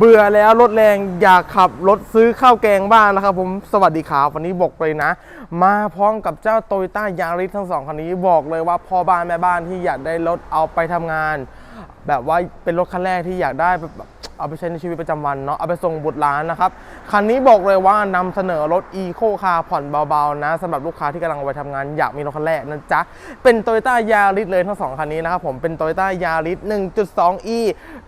เบื่อแล้วรถแรงอยากขับรถซื้อข้าวแกงบ้างนะครับผมสวัสดีครับวันนี้บอกเลยนะ มาพร้อมกับเจ้าโตโยต้ายาริสทั้งสองคันนี้บอกเลยว่าพ่อบ้านแม่บ้านที่อยากได้รถเอาไปทำงาน แบบว่าเป็นรถคันแรกที่อยากได้แบบ เอาไปใช้ในชีวิตประจำวันเนาะเอาไปส่งบุตรหลานนะครับ คันนี้บอกเลยว่านำเสนอรถ e ีโคคาร์ผ่อนเบาๆนะสำหรับลูกค้าที่กำลังไปทำงานอยากมีรถคันแรกนะจ๊ะ เป็น t o y ยต้ายาริสเลยทั้งสองคันนี้นะครับผมเป็น t o y ยต้ายาริส 1.2e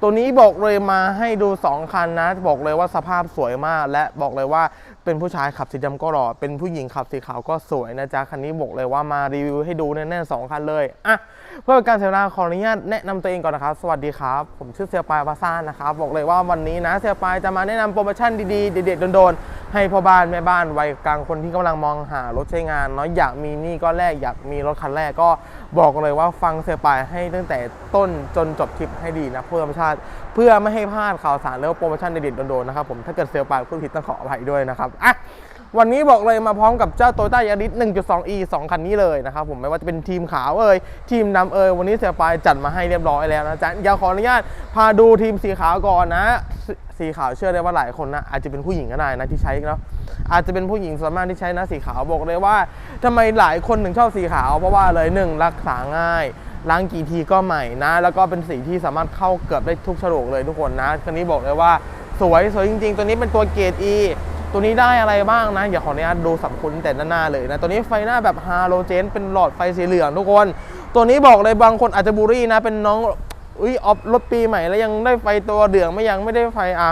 ตัวนี้บอกเลยมาให้ดู 2 คันนะ บอกเลยว่าสภาพสวยมาก และบอกเลยว่าเป็นผู้ชายขับสีดำก็หล่อ เป็นผู้หญิงขับสีขาวก็สวยนะจ๊ะ คันนี้บอกเลยว่ามารีวิวให้ดูแน่ๆสองคันเลย อะ เพื่อการเสียเวลาขออนุญาตแนะนำตัวเองก่อนนะครับ สวัสดีครับ ผมชื่อเซียปายพาซ่านะครับ บอกเลยว่าวันนี้นะเซียปายจะมาแนะนำโปรโมชั่นดีๆ เด็ดๆโดนๆ ให้พ่อบ้านแม่บ้านวัยกลางคนที่กำลังมองหารถใช้งานเนาะอยากมีนี่ก็แรกอยากมีรถคันแรกก็บอกเลยว่าฟังเซียปายให้ตั้งแต่ต้นจนจบคลิปให้ดีนะเพื่อธรรมชาติเพื่อไม่ให้พลาดข่าวสารแล้วโปรโมชั่นเด็ดๆโดนๆนะครับผมถ้าเกิดเซียปายพูดผิดต้องขออภัยด้วยนะครับอะวันนี้บอกเลยมาพร้อมกับเจ้าโตโยต้ายาริส 1.2e 2 คันนี้เลยนะครับผมไม่ว่าจะเป็นทีมขาวเอ่ยทีมดำเอ่ยวันนี้เสียปายจัดมาให้เรียบร้อยแล้วนะจ๊ะเดี๋ยวขออนุญาตพาดูทีมสีขาวก่อนนะ สีขาวเชื่อได้ว่าหลายคนนะอาจจะเป็นผู้หญิงก็ได้นะที่ใช้เนาะอาจจะเป็นผู้หญิงส่วนมากที่ใช้นะสีขาวบอกเลยว่าทำไมหลายคนถึงชอบสีขาว เพราะว่าเลยหนึ่งรักษาง่ายล้างกี่ทีก็ใหม่นะ แล้วก็เป็นสีที่สามารถเข้าเกือบได้ทุกฉลกเลยทุกคนนะคันนี้บอกเลยว่าสวยสวยจริง ๆ ตัวนี้เป็นตัวเกรด E ตัวนี้ได้อะไรบ้างนะ อย่าขออนุญาตดูสับคุณแต่หน้าๆเลยนะ ตัวนี้ไฟหน้าแบบฮาโลเจน เป็นหลอดไฟสีเหลืองทุกคน ตัวนี้บอกเลยบางคนอาจจะบูรี่นะ เป็นน้อง อุ้ยออฟรถปีใหม่แล้วยังได้ไฟตัวเหลืองไม่ยังไม่ได้ไฟอะ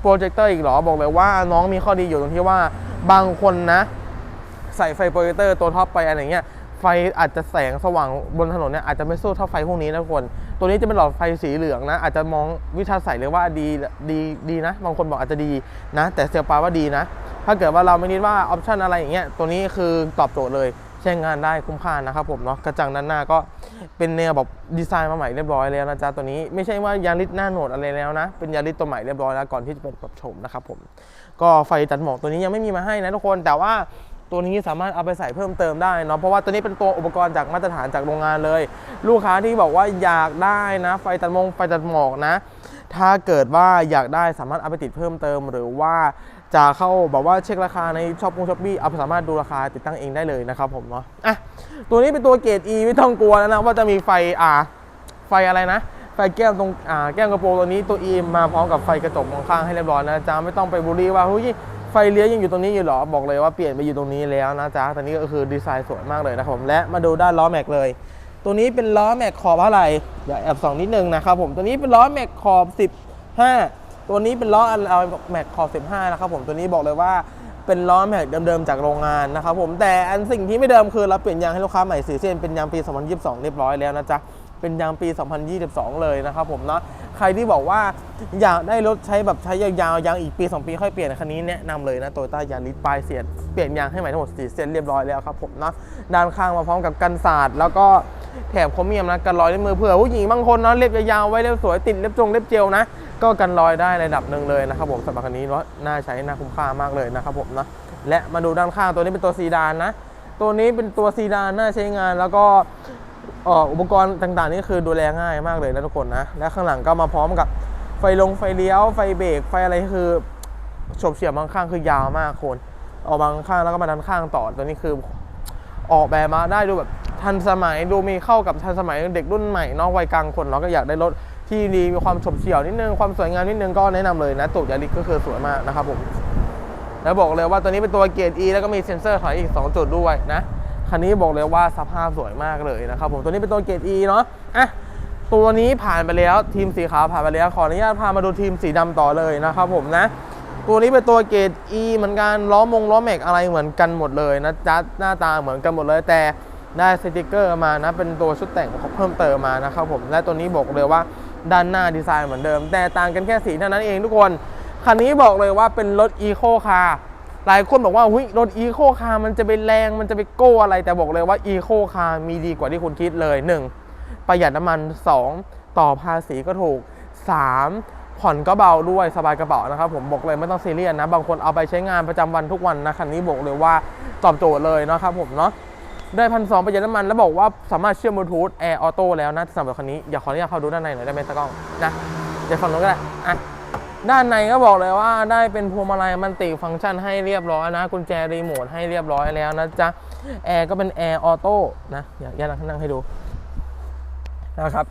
โปรเจคเตอร์อีกหรอบอกเลยว่าน้องมีข้อดีอยู่ตรงที่ว่าบางคนนะ ใส่ไฟโปรเจคเตอร์ตัวท็อปไปอะไรเงี้ยไฟอาจจะแสงสว่างบนถนนเนี่ยอาจจะไม่สู้เท่าไฟพวกนี้นะคน ตัวนี้จะเป็นหลอดไฟสีเหลืองนะ อาจจะมองวิชาใส่เลยว่าดีดีดีนะ บางคนบอกอาจจะดีนะ แต่เซลปาว่าดีนะ ถ้าเกิดว่าเราไม่นิดว่าออปชันอะไรอย่างเงี้ยตัวนี้คือตอบโจทย์เลย ช้งานได้คุ้มค่านะครับผมเนาะกระจังด้านหน้าก็เป็นแนวแบบดีไซน์มาใหม่เรียบร้อยแล้วนะจ๊ะตัวนี้ไม่ใช่ว่ายาริสหน้าโหนดอะไรแล้วนะ เป็นยาริสตัวใหม่เรียบร้อยแล้วก่อนที่จะเป็นปรับโฉมนะครับผมก็ไฟจัดหมอกตัวนี้ยังไม่มีมาให้นะทุกคนแต่ว่าตัวนี้สามารถเอาไปใส่เพิ่มเติมได้เนาะเพราะว่าตัวนี้เป็นตัวอุปกรณ์จากมาตรฐานจากโรงงานเลย ลูกค้าที่บอกว่าอยากได้นะ ไฟตัดมงไฟตัดหมอกนะ ถ้าเกิดว่าอยากได้สามารถเอาไปติดเพิ่มเติม หรือว่า จะเข้าแบบว่าเช็คราคาในช็อปปงช้อปปี้เอาสามารถดูราคาติดตั้งเองได้เลยนะครับผมเนาะอะตัวนี้เป็นตัวเกรด E ไม่ต้องกลัวแล้วนะว่าจะมีไฟอ่าไฟอะไรนะ ไฟแก้มตรงอ่าแก้มกระโปรงตัวนี้ตัว E มาพร้อมกับไฟกระจกมองข้างให้เรียบร้อยนะจ๊ะไม่ต้องไปบูลลี่ว่าเฮ้ยไฟเลี้ยวยังอยู่ตรงนี้อยู่หรอบอกเลยว่าเปลี่ยนไปอยู่ตรงนี้แล้วนะจ๊ะตอนนี้ก็คือดีไซน์สวยมากเลยนะครับผมและมาดูด้านล้อแม็กเลย ตัวนี้เป็นล้อแม็กขอบอะไรเดี๋ยวแอบส่องนิดนึงนะครับผมตัวนี้เป็นล้อแม็กขอบ 15 ตัวนี้เป็นล้อเอาแม็กขอบ15 นะครับผมตัวนี้บอกเลยว่าเป็นล้อแม็กเดิมๆจากโรงงานนะครับผมแต่อันสิ่งที่ไม่เดิมคือเราเปลี่ยนยางให้ลูกค้าใหม่สีเส้นเป็นยางปี 2022 เรียบร้อยแล้วนะจ๊ะเป็นยางปี 2022 เลยนะครับผมเนาะใครที่บอกว่าอยากได้รถใช้แบบใช้ยาวๆยางอีกปี 2 ปีค่อยเปลี่ยนคันนี้แนะนำเลยนะโตโยต้ายาริสปลายเสียนเปลี่ยนยางให้ใหม่ทั้งหมด4เส้นเรียบร้อยแล้วครับผมเนาะด้านข้างมาพร้อมกับกันศาสตร์แล้วก็แถบโครเมียมนะกันรอยด้วยมือเผื่อผู้หญิงบางคนเนาะเล็บยาวๆไว้เล็บสวยติดเล็บจงเล็บเจลนะ ก็กันรอยได้ระดับหนึ่งเลยนะครับผมสำหรับคันนี้เนาน่าใช้น่าคุ้มค่ามากเลยนะครับผมนะและมาดูด้านข้างตัวนี้เป็นตัวซีดานนะ ตัวนี้เป็นตัวซีดานน่าใช้งานแล้วก็อุปกรณ์ต่างๆ นี่คือดูแลง่ายมากเลยนะทุกคนนะ และข้างหลังก็มาพร้อมกับไฟลงไฟเลี้ยวไฟเบรกไฟอะไรคือฉบเฉี่ยวบางข้างคือยาวมากคนออกบางข้างแล้วก็มาด้านข้างต่อตัวนี้คือออกแบบมาได้ดูแบบทันสมัยดูมีเข้ากับทันสมัยเด็กรุ่นใหม่นอกวัยกลางคนเนาก็อยากได้รถ ที่ดีมีความฉบเฉี่ยวนิดนึงความสวยงามนิดนึงก็แนะนำเลยนะตูดยาริสก็คือสวยมากนะครับผมแล้วบอกเลยว่าตัวนี้เป็นตัวเกียร์ E แล้วก็มีเซ็นเซอร์ถอยอีก 2 จุดด้วยนะคันนี้บอกเลยว่าสภาพสวยมากเลยนะครับผมตัวนี้เป็นตัวเกียร์ E เนาะอะตัวนี้ผ่านไปแล้วทีมสีขาวผ่านไปแล้วขออนุญาตพามาดูทีมสีดำต่อเลยนะครับผมนะ ตัวนี้เป็นตัวเกรด E เหมือนกันล้อมงล้อแม็กอะไรเหมือนกันหมดเลยนะจ๊ะหน้าตาเหมือนกันหมดเลยแต่ได้สติกเกอร์มานะเป็นตัวชุดแต่งเพิ่มเติมมานะครับผมและตัวนี้บอกเลยว่า ด้านหน้าดีไซน์เหมือนเดิม แต่ต่างกันแค่สีเท่านั้นเองทุกคน คันนี้บอกเลยว่าเป็นรถอีโคคาร์หลายคนบอกว่าหุ้ยรถอีโคคาร์มันจะไปแรงมันจะไปโก้อะไร แต่บอกเลยว่าอีโคคาร์มีดีกว่าที่คุณคิดเลย 1. ประหยัดน้ำมัน 2. ต่อภาษีก็ถูก 3. ผ่อนก็เบาด้วยสบายกระเป๋านะครับผมบอกเลยไม่ต้องซีเรียสนะ บางคนเอาไปใช้งานประจำวันทุกวันนะคันนี้บอกเลยว่าตอบโจทย์เลยนะครับผมเนาะ ได้พันสองประหยัดน้ำมัน แล้วบอกว่าสามารถเชื่อมบลูทูธแอร์ออโต้แล้วนะสำหรับคันนี้อยากขออนุญาตเข้าดูด้านในหน่อยได้ไหมตากล้องนะเดี๋ยวฝั่งนู้นก็ได้อะด้านในก็บอกเลยว่าได้เป็นพวงมาลัยมันติฟังก์ชันให้เรียบร้อยนะ กุญแจรีโมทให้เรียบร้อยแล้วนะจ๊ะแอร์ก็เป็นแอร์ออโต้นะอยากอยากนั่งให้ดูนะครับ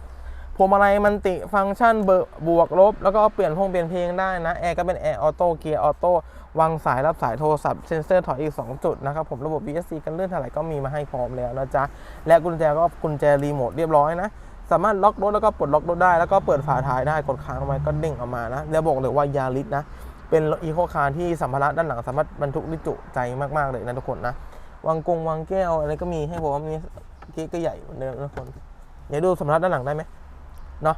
พวงมาลัยมันติฟังก์ชันเบอร์บวกลบ แล้วก็เปลี่ยนพงเปลี่ยนเพลงได้นะ แอร์ก็เป็นแอร์ออโต้เกียร์ออโต้วางสายรับสายโทรศัพท์เซนเซอร์ถอยอีก 2 จุดนะครับผมระบบ BSC กันเลื่อนถลายก็มีมาให้พร้อมแล้วนะจ๊ะ และกุญแจก็กุญแจรีโมทเรียบร้อยนะ สามารถล็อกรถแล้วก็ปลดล็อกรถได้ แล้วก็เปิดฝาท้ายได้กดค้างไว้ก็เด้งออกมานะ แล้วบอกเลยว่ายาริสนะ เป็นอีโคคาร์ที่สัมภาระด้านหลังสามารถบรรทุกได้จุใจมากๆเลยนะทุกคนนะวางกงวางแก้วอะไรก็มีให้ผมมีเก๊ก็ใหญ่เหมือนเดิมนะทุกคนเดี๋ยวดูสมรรถด้านหลังได้ไหม เนาะ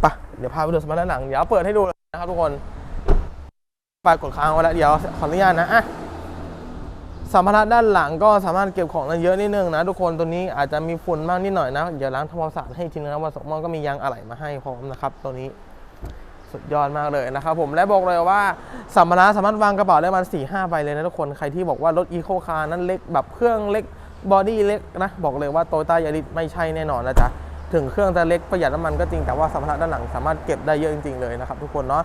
ไปะเดี๋ยวพาไปดูสมรรถด้านหลัง เดี๋ยวเปิดให้ดูเลยนะครับทุกคนไปกดค้างไว้แล้วเดี๋ยวขออนุญาตนะอะสัมภาระด้านหลังก็สามารถเก็บของได้เยอะนิดนึงนะ ทุกคนตัวนี้อาจจะมีฝุ่นบ้างนิดหน่อยนะเดี๋ยวล้างทำความสะอาดให้ทีนึงนะวันสองวันก็มียางอะไหล่มาให้พร้อมนะครับ ตัวนี้สุดยอดมากเลยนะครับผมและบอกเลยว่าสัมภาระสามารถวางกระเป๋าได้มาณ4ี่ห้าใบเลยนะทุกคนใครที่บอกว่ารถอีโคคาร์นั้นเล็กแบบเครื่องเล็กบอดี้เล็กนะบอกเลยว่าโตโยต้ายาริสไม่ใช่แน่นอนนะจ๊ะ ถึงเครื่องจะเล็กประหยัดน้ำมันก็จริงแต่ว่าสัมภาระด้านหลังสามารถเก็บได้เยอะจริงๆเลยนะครับทุกคนเนาะ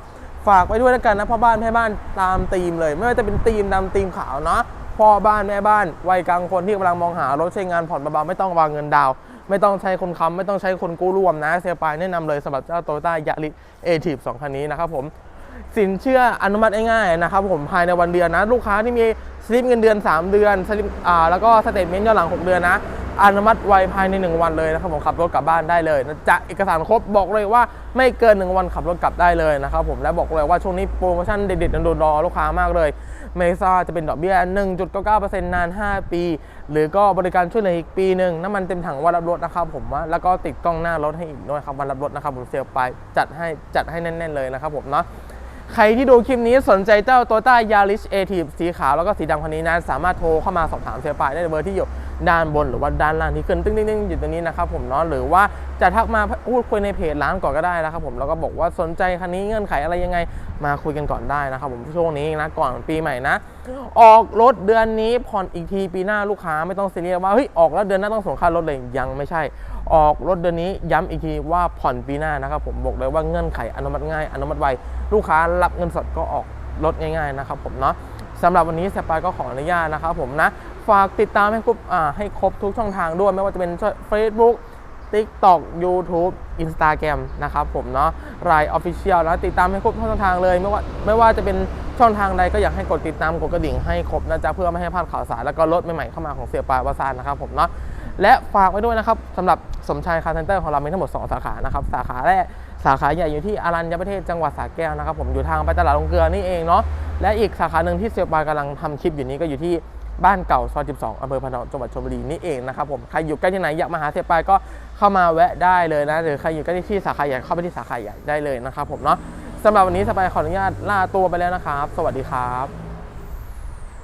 ฝากไว้ด้วยแล้วกันนะพ่อบ้านแม่บ้านตามธีมเลย ไม่ว่าจะเป็นธีมดำธีมขาวเนาะพ่อบ้านแม่บ้านวัยกลางคนที่กำลังมองหารถใช้งานผ่อนเบาๆไม่ต้องวางเงินดาวไม่ต้องใช้คนค้ำไม่ต้องใช้คนกู้ร่วมนะเซลปายแนะนำเลยสำหรับเจ้าโตโยต้ายาริเอทีฟสองคันนี้นะครับผมสินเชื่ออนุมัติง่ายๆนะครับผมภายในวันเดียวนะ ลูกค้าที่มีสลิปเงินเดือน 3 เดือนสลิปอ่าแล้วก็สเตทเมนต์ย้อนหลัง 6 เดือนนะ อนุมัติไวภายใน 1 วันเลยนะครับผมขับรถกลับบ้านได้เลยนะจะเอกสารครบบอกเลยว่าไม่เกิน 1 วันขับรถกลับได้เลยนะครับผมและบอกเลยว่าช่วงนี้โปรโมชั่นเด็ดๆโดนรอลูกค้ามากเลยไม่ทราจะเป็นดอกเบี้ย 1.99%นาน 5 ปี หรือก็บริการช่วยเหลืออีกปีหนึ่งน้ำมันเต็มถังวันรับรถนะครับผมว่าแล้วก็ติดกล้องหน้ารถให้อีกด้วยครับวันรับรถนะครับผมเซลไปจัดให้จัดให้แน่น ๆ เลยนะครับผมเนาะใครที่ดูคลิปนี้สนใจเจ้า t o y ต้ายาริสเอทีสีขาวแล้วก็สีดำคันนี้นะ สามารถโทรเข้ามาสอบถามเซลล์ปายได้เบอร์ที่อยู่ ด้านบนหรือว่าด้านล่างที่ขึ้นตึ้งๆๆอยู่ตรงนี้นะครับผมเนาะหรือว่าจะทักมาพูดคุยในเพจร้านก่อนก็ได้นะครับผมแล้วก็บอกว่าสนใจคันนี้เงื่อนไขอะไรยังไงมาคุยกันก่อนได้นะครับผมช่วงนี้นะก่อนปีใหม่นะ ออกรถเดือนนี้ผ่อนอีกทีปีหน้าลูกค้าไม่ต้องซีเรียสว่าเฮ้ยออกแล้วเดือนหน้าต้องส่งค่ารถเลยยังไม่ใช่ ออกรถเดือนนี้ย้ำอีกทีว่าผ่อนปีหน้านะครับผมบอกเลยว่าเงื่อนไขอนุมัติง่ายอนุมัติไวลูกค้ารับเงินสดก็ออกรถง่ายๆนะครับผมเนาะสำหรับวันนี้สปายก็ขออนุญาตนะครับผมนะ ฝากติดตามให้ครบให้ครบทุกช่องทางด้วย ไม่ว่าจะเป็น Facebook TikTok YouTube Instagram นะครับผมเนาะราย Official แล้วติดตามให้ครบทุกช่องทางเลยไม่ว่าไม่ว่าจะเป็นช่องทางใดก็อยากให้กดติดตามกดกระดิ่งให้ครบนะจ๊ะเพื่อไม่ให้พลาดข่าวสารแล้วก็รถใหม่ๆเข้ามาของเสียปลาวาซานนะครับผมเนาะและฝากไว้ด้วยนะครับสำหรับสมชายคาร์เซนเตอร์ของเรามีทั้งหมด 2 สาขานะครับสาขาแรกสาขาใหญ่อยู่ที่อารัญญประเทศจังหวัดสระแก้วนะครับผมอยู่ทางไปตลาดลงเกลือนี่เองเนาะและอีกสาขาหนึ่งที่เสียปลากำลังทำคลิปอยู่นี้ก็อยู่ที่ บ้านเก่าซอย 12อำเภอพะเนาจังหวัดชลบุรีนี่เองนะครับผม ใครอยู่ใกล้ที่ไหนอยากมาหาเสียปายก็เข้ามาแวะได้เลยนะ หรือใครอยู่ใกล้ที่สาขาใหญ่เข้าไปที่สาขาใหญ่ได้เลยนะครับผมเนาะสำหรับวันนี้สปายขออนุญาตลาตัวไปแล้วนะครับ สวัสดีครับ